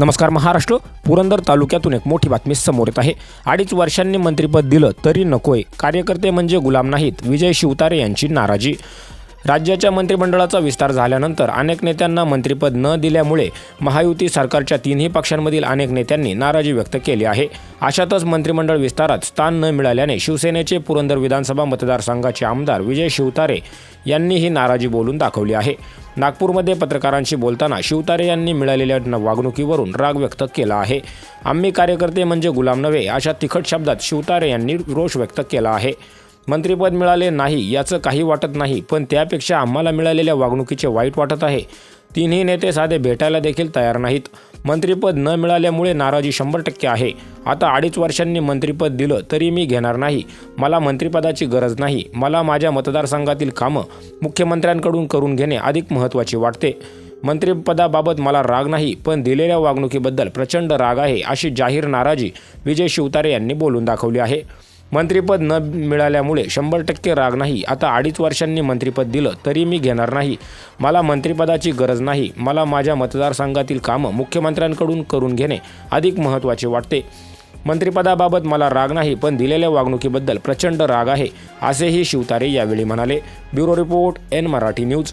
नमस्कार महाराष्ट्र. पुरंदर तालुक्यातून एक मोठी बातमी समोर येत आहे. अडीच वर्षांनी मंत्रिपद दिलं तरी नकोय. कार्यकर्ते म्हणजे गुलाम नाहीत. विजय शिवतारे यांची नाराजी. राज्याच्या मंत्रिमंडळाचा विस्तार झाल्यानंतर अनेक नेत्यांना मंत्रिपद न दिल्यामुळे महायुती सरकारच्या तिन्ही पक्षांमधील अनेक नेत्यांनी नाराजी व्यक्त केली आहे. अशातच मंत्रिमंडळ विस्तारात स्थान न मिळाल्याने शिवसेनेचे पुरंदर विधानसभा मतदारसंघाचे आमदार विजय शिवतारे यांनी ही नाराजी बोलून दाखवली आहे. नागपूरमध्ये पत्रकारांशी बोलताना शिवतारे यांनी मिळालेल्या वागणुकीवरून राग व्यक्त केला आहे. आम्ही कार्यकर्ते म्हणजे गुलाम नव्हे अशा तिखट शब्दात शिवतारे यांनी रोष व्यक्त केला आहे. मंत्रिपद मिळाले नाही याचं काही वाटत नाही पण त्यापेक्षा आम्हाला मिळालेल्या वागणुकीचे वाईट वाटत आहे. तिन्ही नेते साधे भेटायला देखील तयार नाहीत. मंत्रिपद न मिळाल्यामुळे नाराजी शंभर टक्के आहे. आता अडीच वर्षांनी मंत्रिपद दिलं तरी मी घेणार नाही. मला मंत्रिपदाची गरज नाही. मला माझ्या मतदारसंघातील कामं मुख्यमंत्र्यांकडून करून घेणे अधिक महत्त्वाचे वाटते. मंत्रिपदाबाबत मला राग नाही पण दिलेल्या वागणुकीबद्दल प्रचंड राग आहे अशी जाहीर नाराजी विजय शिवतारे यांनी बोलून दाखवली आहे. मंत्रिपद न मिळाल्यामुळे शंभर टक्के राग नाही. आता अडीच वर्षांनी मंत्रिपद दिलं तरी मी घेणार नाही. मला मंत्रिपदाची गरज नाही. मला माझ्या मतदारसंघातील कामं मुख्यमंत्र्यांकडून करून घेणे अधिक महत्त्वाचे वाटते. मंत्रिपदाबाबत मला राग नाही पण दिलेल्या वागणुकीबद्दल प्रचंड राग आहे असेही शिवतारे यावेळी म्हणाले. Bureau report N Marathi news.